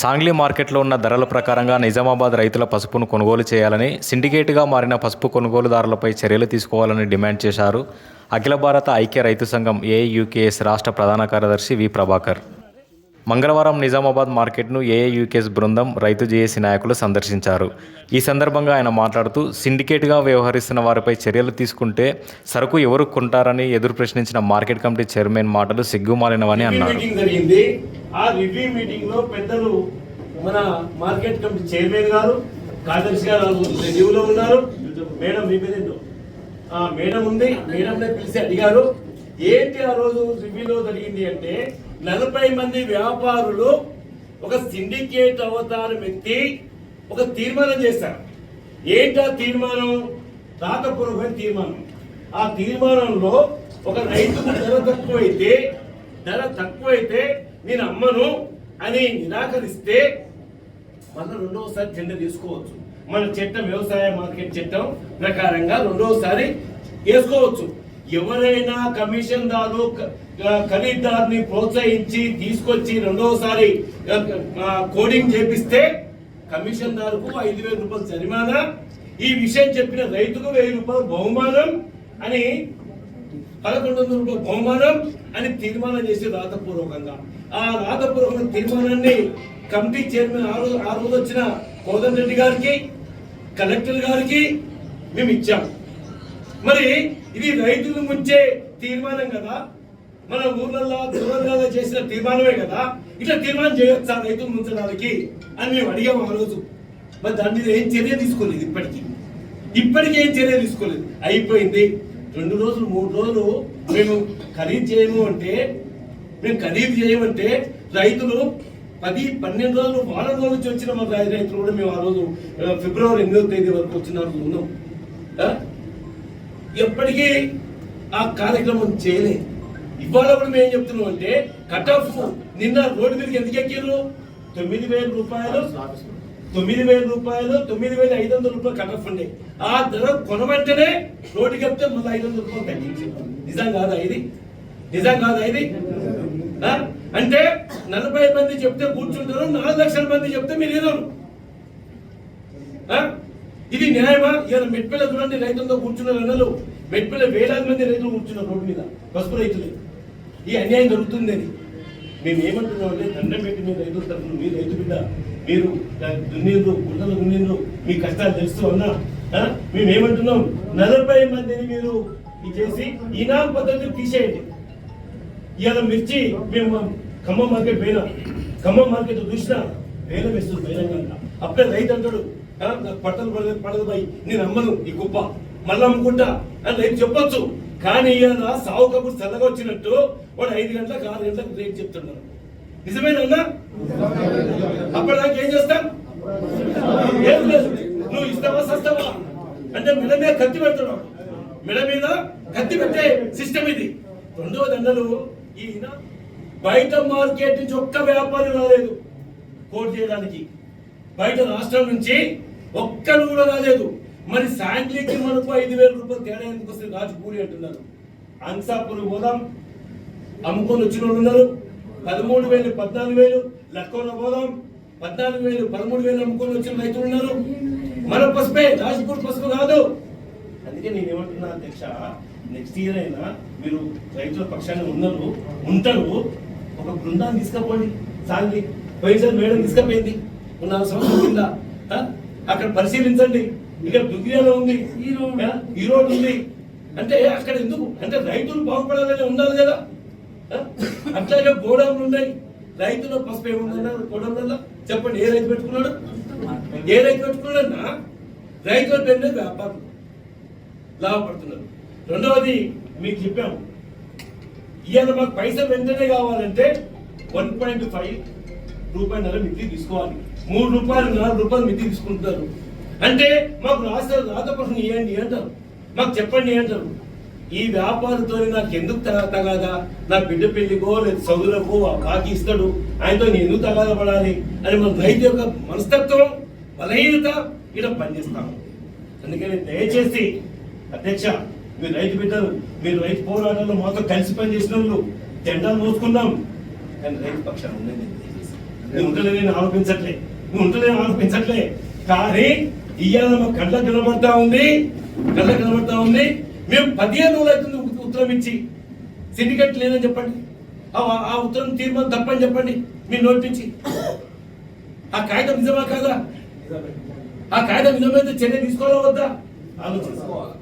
సాంగ్లీ మార్కెట్లో ఉన్న ధరల ప్రకారంగా నిజామాబాద్ రైతుల పసుపును కొనుగోలు చేయాలని సిండికేట్గా మారిన పసుపు కొనుగోలుదారులపై చర్యలు తీసుకోవాలని డిమాండ్ చేశారు. అఖిల భారత ఐక్య రైతు సంఘం ఏయుకేఎస్ రాష్ట్ర ప్రధాన కార్యదర్శి వి ప్రభాకర్. మంగళవారం నిజామాబాద్ మార్కెట్ను ఏఐయుకేఎస్ బృందం రైతు జేఏసీ నాయకులు సందర్శించారు. ఈ సందర్భంగా ఆయన మాట్లాడుతూ సిండికేట్గా వ్యవహరిస్తున్న వారిపై చర్యలు తీసుకుంటే సరుకు ఎవరు కొంటారని ఎదురు ప్రశ్నించిన మార్కెట్ కమిటీ చైర్మన్ మాటలు సిగ్గుమాలినవని అన్నారు. ఆ రివ్యూ పెద్దలు మన మార్కెట్ కమిటీ చైర్మన్ గారు కార్యదర్శి గారు రివ్యూలో ఉన్నారు. మేడం మీ మేడం ఉంది. పిలిచి అడిగారు. ఏంటి ఆ రోజు రివ్యూలో జరిగింది అంటే నలభై మంది వ్యాపారులు ఒక సిండికేట్ అవతారం ఎత్తి ఒక తీర్మానం చేశారు. ఏంటి ఆ తీర్మానం? రాతపూర్వకమైన తీర్మానం. ఆ తీర్మానంలో ఒక రైతుకు ధర తక్కువైతే ధర తక్కువైతే నేను అమ్మను అని నిరాకరిస్తే మళ్ళీ రెండవసారి జెండా తీసుకోవచ్చు. మన చట్టం వ్యవసాయ మార్కెట్ చట్టం ప్రకారంగా రెండవసారి వేసుకోవచ్చు. ఎవరైనా కమిషన్ దారు ఖరీదారుని ప్రోత్సహించి తీసుకొచ్చి రెండవసారి కోడింగ్ చేపిస్తే కమిషన్ దారుకు ఐదు వేల రూపాయలు జరిమానా. ఈ విషయం చెప్పిన రైతుకు వెయ్యి రూపాయలు బహుమానం అని పదకొండు వందల రూపాయల బహుమానం అని తీర్మానం చేసి రాతపూర్వకంగా. ఆ రాతపూర్వక తీర్మానాన్ని కమిటీ చైర్మన్ ఆ రోజు ఆ రోజు వచ్చిన కోదండ రెడ్డి గారికి కలెక్టర్ గారికి మేము ఇచ్చాం మరి ఇది రైతులు ముంచే తీర్మానం కదా? మన ఊర్లలో దూరంగా చేసిన తీర్మానమే కదా? ఇట్లా తీర్మానం చేయొచ్చా రైతులు ముంచడానికి? అని మేము అడిగాము ఆ రోజు. మరి దాని మీద ఏం చర్య తీసుకోలేదు ఇప్పటికీ. ఇప్పటికీ ఏం చర్య తీసుకోలేదు. అయిపోయింది. రెండు రోజులు మూడు రోజులు మేము ఖరీదు చేయము అంటే మేము ఖరీదు చేయమంటే రైతులు పది పన్నెండు రోజులు వారం రోజుల నుంచి వచ్చిన మా రైతులు కూడా మేము ఆ రోజు ఫిబ్రవరి ఎనిమిదో తేదీ వరకు వచ్చిన రోజు ఉన్నాం. ఎప్పటికీ ఆ కార్యక్రమం చేయలేదు ఇవాళ కూడా మేము చెప్తున్నాం అంటే కట్ ఆఫ్ నిన్న రోడ్డు మీదకి ఎందుకు ఎక్కారు తొమ్మిది వేల రూపాయలు తొమ్మిది వేల రూపాయలు తొమ్మిది వేల ఐదు వందల రూపాయలు కట్ ఆఫ్ ఉండే. ఆ ధర కొనమంటేనే రోడ్డుకి వెళ్తే మళ్ళీ ఐదు వందల రూపాయలు తగ్గించారు నిజం కాదా ఇది? నిజం కాదా ఇది? అంటే నలభై మంది చెప్తే కూర్చుంటారు నాలుగు లక్షల మంది చెప్తే మీరు ఏదో? ఇది న్యాయమా? ఇవాళ మెట్పిల్ల చూడండి రైతులతో కూర్చున్న అన్నలు మెట్పిల్ల వేలాది మంది రైతులు కూర్చున్నారు రోడ్డు మీద పసుపు రైతులు. ఈ అన్యాయం జరుగుతుందని మేము ఏమంటున్నాం అంటే దండం పెట్టి మీ రైతుల తరఫున మీ రైతు బిడ్డ మీరు దున్నిండ్రు గుంటలు దున్నిండ్రు మీ కష్టాలు తెలుస్తూ ఉన్నా? ఆ? మేము ఏమంటున్నాం? నలభై మందిని మీరు చేసి ఈనాం పద్ధతి తీసేయండి. ఇవాళ మిర్చి మేము ఖమ్మం మార్కెట్ పోయినా. ఖమ్మం మార్కెట్ చూసినా వేలం వేస్తుంది బహిరంగంగా. అప్పుడే రైతు అంటాడు "ఆ, పట్టలు పడదు పడదు పోయి నేను అమ్మను ఈ కుప్ప. మళ్ళీ అమ్ముకుంటా అని నేను చెప్పొచ్చు. కానీ ఇవాళ సావు కబుర్ చల్లగా వచ్చినట్టు వాడు ఐదు గంటలకు ఆరు గంటలకు రేట్ చెప్తున్నాడు నిజమేనా అప్పటిదాకా ఏం చేస్తాం? ఏం లేదు. నువ్వు ఇస్తావా సస్తావా? అంటే మెడ మీద కత్తి పెడుతున్నావు. మెడ మీద కత్తి పెట్టే సిస్టమ్ ఇది. రెండవ దండలు ఈయన బయట మార్కెట్ నుంచి ఒక్క వ్యాపారి రాలేదు. కోట్ చేయడానికి. బయట రాష్ట్రం నుంచి ఒక్కరు కూడా రాలేదు. మరి శాండ్లీకి మనకు ఐదు వేల రూపాయలు తేడా ఎందుకు వస్తుంది? రాజపూరి అంటున్నారు. అన్సాపూర్ పోదాం. అమ్ముకొని వచ్చిన వాళ్ళు ఉన్నారు. పదమూడు వేలు పద్నాలుగు వేలు లక్కోలో పోదాం. పద్నాలుగు వేలు పదమూడు వేలు అమ్ముకొని వచ్చిన రైతులు ఉన్నారు. మన పసుపే రాజపూర్ పసుపు కాదు. అందుకే నేను ఏమంటున్నా అధ్యక్ష నెక్స్ట్ ఇయర్ అయినా మీరు రైతుల పక్షాన్ని ఉన్నారు ఉంటారు. ఒక బృందాన్ని తీసుకపోండి. సాంగ్లీ పోయినసారి మేడం తీసుకపోయింది. ఉన్న సంవత్సరం కింద అక్కడ పరిశీలించండి. ఇక్కడ దుగ్గియాలో ఉంది? ఈ రోడ్ ఉంది. అంటే అక్కడ ఎందుకు? అంటే రైతులు బాగుపడాలని ఉండాలి కదా? అట్లాగే గోడౌన్లు ఉన్నాయి. రైతుల పసుపు ఏముందన్నారు గోడౌన్లలో చెప్పండి ఏ రైతు పెట్టుకున్నాడు? ఏ రైతు పెట్టుకున్నాడన్నా? రైతుల పేరునే వ్యాపారం. లాభపడుతున్నారు. రెండవది మీకు చెప్పాము. ఇవాళ మాకు పైసలు వెంటనే కావాలంటే వన్ పాయింట్ ఫైవ్ రూపాయల మితి తీసుకోవాలి. మూడు రూపాయలు నాలుగు రూపాయలు మితి తీసుకుంటారు. అంటే మాకు రాష్ట్ర రాతపక్షం ఇవ్వండి అంటారు. మాకు చెప్పండి అంటారు. ఈ వ్యాపారంతో నాకు ఎందుకు తగాదా? నా బిడ్డ పెళ్ళికో లేదు చదువులకో ఆ కాకి ఇస్తాడు. ఆయనతో నేను ఎందుకు తగాదా పడాలి? అని మన రైతు యొక్క మనస్తత్వం బలహీనత ఇక్కడ పనిచేస్తాము అందుకని దయచేసి అధ్యక్ష మీరు రైతు బిడ్డలు మీరు రైతు పోరాటంలో మాతో కలిసి పనిచేసిన వాళ్ళు జెండాలు మోసుకున్నాం కానీ రైతు పక్షాన్ని ఉండేది నేను నువ్వు ఉంటలే నేను ఆరోపించట్లే. నువ్వు ఉంటలే ఆరోపించట్లే. కానీ ఇవాళ మా కళ్ళ కనబడతా ఉంది కళ్ళ కనబడతా ఉంది. మేము పదిహేను రోజులు అవుతుంది ఉత్తరం ఇచ్చి. సిండికేట్ లేదని చెప్పండి. ఆ ఆ ఉత్తరం తీర్మానం తప్పని చెప్పండి. మీరు నోటించి ఆ కాగితం నిజమా కాదా? ఆ కాగితం నిజమైతే చర్య తీసుకోవాలా వద్దా? ఆలోచించుకోవాలి.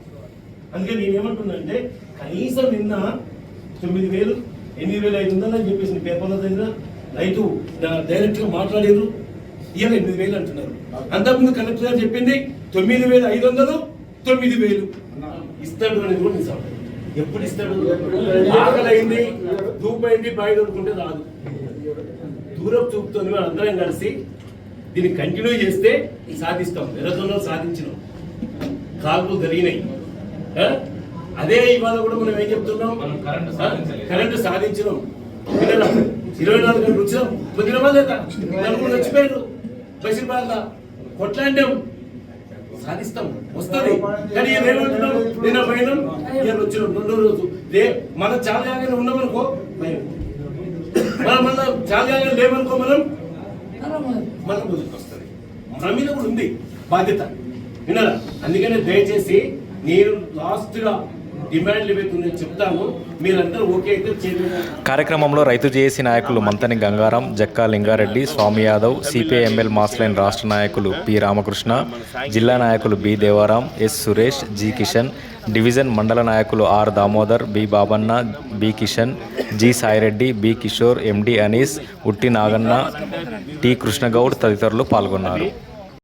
అందుకే నేను ఏమంటున్నానంటే కనీసం నిన్న తొమ్మిది వేలు ఎనిమిది వేలు ఐదు వందలు అని చెప్పేసి పేపర్లో చదివినా రైతు డైరెక్ట్గా మాట్లాడారు. ఇవాళ ఎనిమిది వేలు అంటున్నారు. అంతకుముందు కలెక్టర్ గారు చెప్పింది తొమ్మిది వేలు ఐదు వందలు తొమ్మిది వేలు. ఇస్తాడు అనేది కూడా నిజం. ఎప్పుడు ఇస్తాడు? ఆకలి అయింది దూపైంది బాయి దొరుకుంటే రాదు. దూరం చూపుతో అందరం కలిసి దీన్ని కంటిన్యూ చేస్తే సాధిస్తాం. ఎర్రతోనో సాధించినాం. కాల్పులు జరిగినాయి? అదే ఇవాళ కూడా మనం ఏం చెప్తున్నాం? కరెంటు సాధించినాం. వినరా? ఇరవై నాలుగు గంటలు వచ్చినాం పొద్దున లేదా నలుగురు చచ్చిపోయారు. బషీర్బాద్ కొట్లాండాం. సాధిస్తాం. వస్తుంది. కానీ ఈయన ఏమంటున్నాం? నిన్న పోయినాం. నేను వచ్చినాం. రెండో రోజు. రే మన చాలా జాగానే ఉన్నామనుకో భయం. మనం మన చాలా జాగ్రత్త లేమనుకో మనం మనం ముందుకు వస్తుంది. మన మీద కూడా ఉంది బాధ్యత. విన్నారా? అందుకనే దయచేసి నేను లాస్ట్గా డిమాండ్లు ఏవైతే చెప్తాను మీరందరూ ఓకే అయితే కార్యక్రమంలో రైతు జేఏసీ నాయకులు Manthani Gangaram Jakka Lingareddy Swamy Yadav CPI ML mass line రాష్ట్ర నాయకులు పి రామకృష్ణ జిల్లా నాయకులు B Devaram S Suresh G Kishan division మండల నాయకులు R Damodar B Babanna B Kishan G Saireddy B Kishore MD Anees Utti Naganna T Krishna Goud తదితరులు పాల్గొన్నారు.